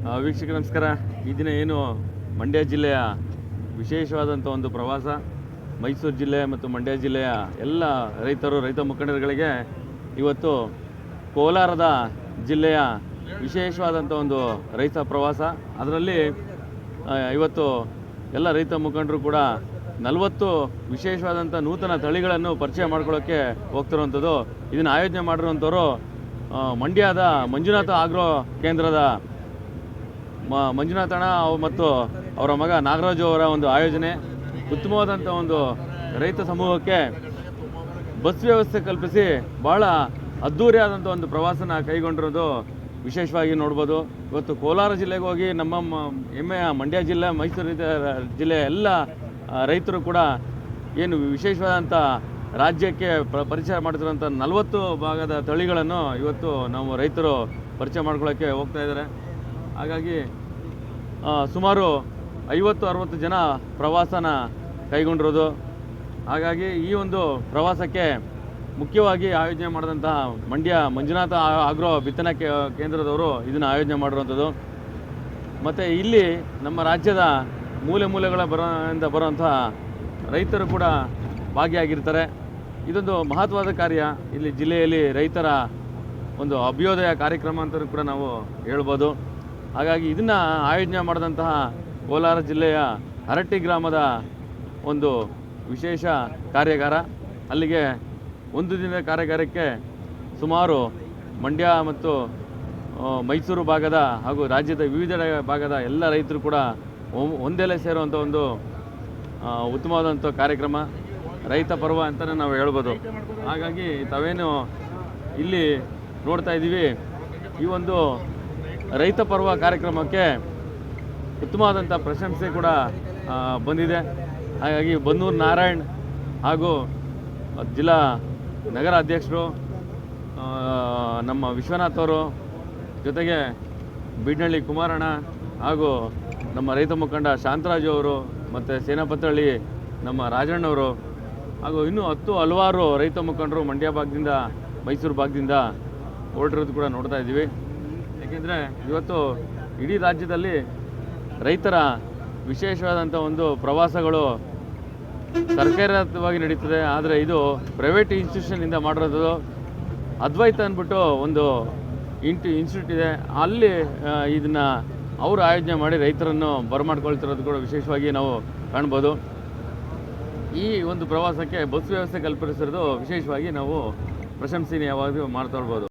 ವೀಕ್ಷಕ ನಮಸ್ಕಾರ. ಈ ದಿನ ಏನು ಮಂಡ್ಯ ಜಿಲ್ಲೆಯ ವಿಶೇಷವಾದಂಥ ಒಂದು ಪ್ರವಾಸ. ಮೈಸೂರು ಜಿಲ್ಲೆ ಮತ್ತು ಮಂಡ್ಯ ಜಿಲ್ಲೆಯ ಎಲ್ಲ ರೈತರು, ರೈತ ಮುಖಂಡರುಗಳಿಗೆ ಇವತ್ತು ಕೋಲಾರದ ಜಿಲ್ಲೆಯ ವಿಶೇಷವಾದಂಥ ಒಂದು ರೈತ ಪ್ರವಾಸ. ಅದರಲ್ಲಿ ಇವತ್ತು ಎಲ್ಲ ರೈತ ಮುಖಂಡರು ಕೂಡ ನಲವತ್ತು ವಿಶೇಷವಾದಂಥ ನೂತನ ತಳಿಗಳನ್ನು ಪರಿಚಯ ಮಾಡ್ಕೊಳ್ಳೋಕ್ಕೆ ಹೋಗ್ತಿರುವಂಥದ್ದು. ಇದನ್ನು ಆಯೋಜನೆ ಮಾಡಿರುವಂಥವ್ರು ಮಂಡ್ಯದ ಮಂಜುನಾಥ ಆಗ್ರೋ ಕೇಂದ್ರದ ಮ, ಮಂಜುನಾಥ್ ಅಣ್ಣ ಮತ್ತು ಅವರ ಮಗ ನಾಗರಾಜು ಅವರ ಒಂದು ಆಯೋಜನೆ ಉತ್ತಮವಾದಂಥ ಒಂದು ರೈತ ಸಮೂಹಕ್ಕೆ ಬಸ್ ವ್ಯವಸ್ಥೆ ಕಲ್ಪಿಸಿ ಬಹಳ ಅದ್ಧೂರಿಯಾದಂಥ ಒಂದು ಪ್ರವಾಸನ ಕೈಗೊಂಡಿರೋದು ವಿಶೇಷವಾಗಿ ನೋಡ್ಬೋದು. ಇವತ್ತು ಕೋಲಾರ ಜಿಲ್ಲೆಗೆ ಹೋಗಿ ನಮ್ಮ ಹೆಮ್ಮೆಯ ಮಂಡ್ಯ ಜಿಲ್ಲೆ, ಮೈಸೂರು ಜಿಲ್ಲೆ- ಎಲ್ಲ ರೈತರು ಕೂಡ ಏನು ವಿಶೇಷವಾದಂಥ ರಾಜ್ಯಕ್ಕೆ ಪ್ರ, ಪರಿಚಯ ಮಾಡ್ತಿರೋಂಥ ನಲವತ್ತು ಭಾಗದ ತಳಿಗಳನ್ನು ಇವತ್ತು ನಾವು ರೈತರು ಪರಿಚಯ ಮಾಡ್ಕೊಳ್ಳೋಕ್ಕೆ ಹೋಗ್ತಾ ಇದ್ದಾರೆ. ಹಾಗಾಗಿ ಸುಮಾರು ಐವತ್ತು, ಅರವತ್ತು ಜನ ಪ್ರವಾಸನ ಕೈಗೊಂಡಿರೋದು. ಹಾಗಾಗಿ ಈ ಒಂದು ಪ್ರವಾಸಕ್ಕೆ ಮುಖ್ಯವಾಗಿ ಆಯೋಜನೆ ಮಾಡಿದಂತಹ ಮಂಡ್ಯ ಮಂಜುನಾಥ ಆಗ್ರೋ ಬಿತ್ತನೆ ಕೇಂದ್ರದವರು ಇದನ್ನು ಆಯೋಜನೆ ಮಾಡಿರುವಂಥದ್ದು. ಮತ್ತು ಇಲ್ಲಿ ನಮ್ಮ ರಾಜ್ಯದ ಮೂಲೆ ಮೂಲೆಗಳ ಬರೋದಿಂದ ಬರುವಂತಹ ರೈತರು ಕೂಡ ಭಾಗಿಯಾಗಿರ್ತಾರೆ. ಇದೊಂದು ಮಹತ್ವದ ಕಾರ್ಯ. ಇಲ್ಲಿ ಜಿಲ್ಲೆಯಲ್ಲಿ ರೈತರ ಒಂದು ಅಭ್ಯೋದಯ ಕಾರ್ಯಕ್ರಮ ಅಂತ ಕೂಡ ನಾವು ಹೇಳ್ಬೋದು. ಹಾಗಾಗಿ ಇದನ್ನು ಆಯೋಜನೆ ಮಾಡಿದಂತಹ ಕೋಲಾರ ಜಿಲ್ಲೆಯ ಹರಟ್ಟಿ ಗ್ರಾಮದ ಒಂದು ವಿಶೇಷ ಕಾರ್ಯಾಗಾರ. ಅಲ್ಲಿಗೆ ಒಂದು ದಿನದ ಕಾರ್ಯಾಗಾರಕ್ಕೆ ಸುಮಾರು ಮಂಡ್ಯ ಮತ್ತು ಮೈಸೂರು ಭಾಗದ ಹಾಗೂ ರಾಜ್ಯದ ವಿವಿಧ ಭಾಗದ ಎಲ್ಲ ರೈತರು ಕೂಡ ಒಂದೆಲೆ ಸೇರುವಂಥ ಒಂದು ಉತ್ತಮವಾದಂಥ ಕಾರ್ಯಕ್ರಮ, ರೈತ ಪರ್ವ ಅಂತಲೇ ನಾವು ಹೇಳ್ಬೋದು. ಹಾಗಾಗಿ ತಾವೇನು ಇಲ್ಲಿ ನೋಡ್ತಾ ಇದ್ದೀವಿ ಈ ಒಂದು ರೈತ ಪರ್ವ ಕಾರ್ಯಕ್ರಮಕ್ಕೆ ಉತ್ತಮವಾದಂಥ ಪ್ರಶಂಸೆ ಕೂಡ ಬಂದಿದೆ. ಹಾಗಾಗಿ ಬನ್ನೂರು ನಾರಾಯಣ್ ಹಾಗೂ ಜಿಲ್ಲಾ ನಗರ ಅಧ್ಯಕ್ಷರು ನಮ್ಮ ವಿಶ್ವನಾಥ್ ಅವರು ಜೊತೆಗೆ ಬೀಡ್ನಳ್ಳಿ ಕುಮಾರಣ್ಣ ಹಾಗೂ ನಮ್ಮ ರೈತ ಮುಖಂಡ ಶಾಂತರಾಜು ಅವರು ಮತ್ತು ಸೇನಾಪತ್ರಹಳ್ಳಿ ನಮ್ಮ ರಾಜಣ್ಣವರು ಹಾಗೂ ಇನ್ನೂ ಹತ್ತು ಹಲವಾರು ರೈತ ಮುಖಂಡರು ಮಂಡ್ಯ ಭಾಗದಿಂದ, ಮೈಸೂರು ಭಾಗದಿಂದ ಹೊರಟಿರೋದು ಕೂಡ ನೋಡ್ತಾ ಇದ್ದೀವಿ. ಏಕೆಂದರೆ ಇವತ್ತು ಇಡೀ ರಾಜ್ಯದಲ್ಲಿ ರೈತರ ವಿಶೇಷವಾದಂಥ ಒಂದು ಪ್ರವಾಸಗಳು ಸರ್ಕಾರವಾಗಿ ನಡೀತದೆ. ಆದರೆ ಇದು ಪ್ರೈವೇಟ್ ಇನ್ಸ್ಟಿಟ್ಯೂಷನಿಂದ ಮಾಡಿರೋದು ಅದ್ವೈತ ಅಂದ್ಬಿಟ್ಟು ಒಂದು ಇಂಟು ಇನ್ಸ್ಟಿಟ್ಯೂಟ್ ಇದೆ. ಅಲ್ಲಿ ಇದನ್ನು ಅವರು ಆಯೋಜನೆ ಮಾಡಿ ರೈತರನ್ನು ಬರಮಾಡ್ಕೊಳ್ತಿರೋದು ಕೂಡ ವಿಶೇಷವಾಗಿ ನಾವು ಕಾಣ್ಬೋದು. ಈ ಒಂದು ಪ್ರವಾಸಕ್ಕೆ ಬಸ್ ವ್ಯವಸ್ಥೆ ಕಲ್ಪಿಸಿರೋದು ವಿಶೇಷವಾಗಿ ನಾವು ಪ್ರಶಂಸನೀಯವಾಗಿ ಮಾಡ್ತಾ ಇರ್ಬೋದು.